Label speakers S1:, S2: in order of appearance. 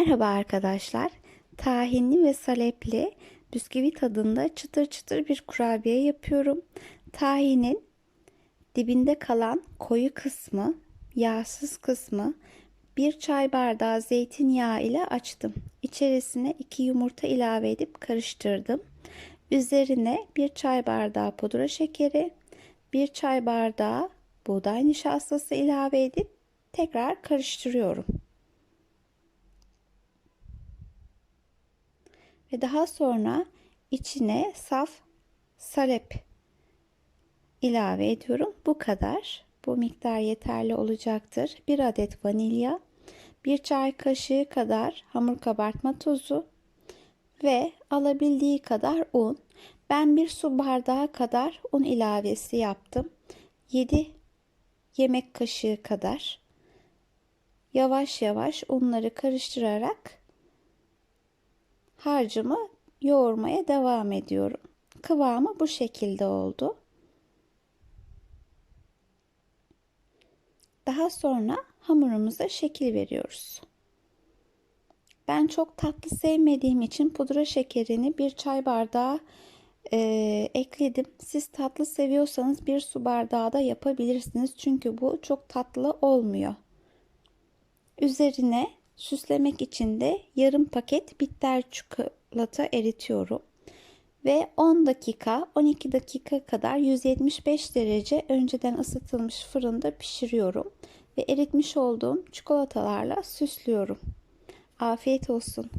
S1: Merhaba arkadaşlar. Tahinli ve salepli bisküvi tadında çıtır çıtır bir kurabiye yapıyorum. Tahinin dibinde kalan koyu kısmı, yağsız kısmı bir çay bardağı zeytinyağı ile açtım. İçerisine iki yumurta ilave edip karıştırdım. Üzerine bir çay bardağı pudra şekeri, bir çay bardağı buğday nişastası ilave edip tekrar karıştırıyorum. Ve daha sonra içine saf salep ilave ediyorum. Bu kadar. Bu miktar yeterli olacaktır. Bir adet vanilya, bir çay kaşığı kadar hamur kabartma tozu ve alabildiği kadar un. Ben bir su bardağı kadar un ilavesi yaptım. 7 yemek kaşığı kadar. Yavaş yavaş unları karıştırarak harcımı yoğurmaya devam ediyorum. Kıvamı bu şekilde oldu. Daha sonra hamurumuza şekil veriyoruz. Ben çok tatlı sevmediğim için pudra şekerini bir çay bardağı e, ekledim. Siz tatlı seviyorsanız bir su bardağı da yapabilirsiniz. Çünkü bu çok tatlı olmuyor. Üzerine süslemek için de yarım paket bitter çikolata eritiyorum. Ve 10 dakika 12 dakika kadar 175 derece önceden ısıtılmış fırında pişiriyorum. Ve eritmiş olduğum çikolatalarla süslüyorum. Afiyet olsun.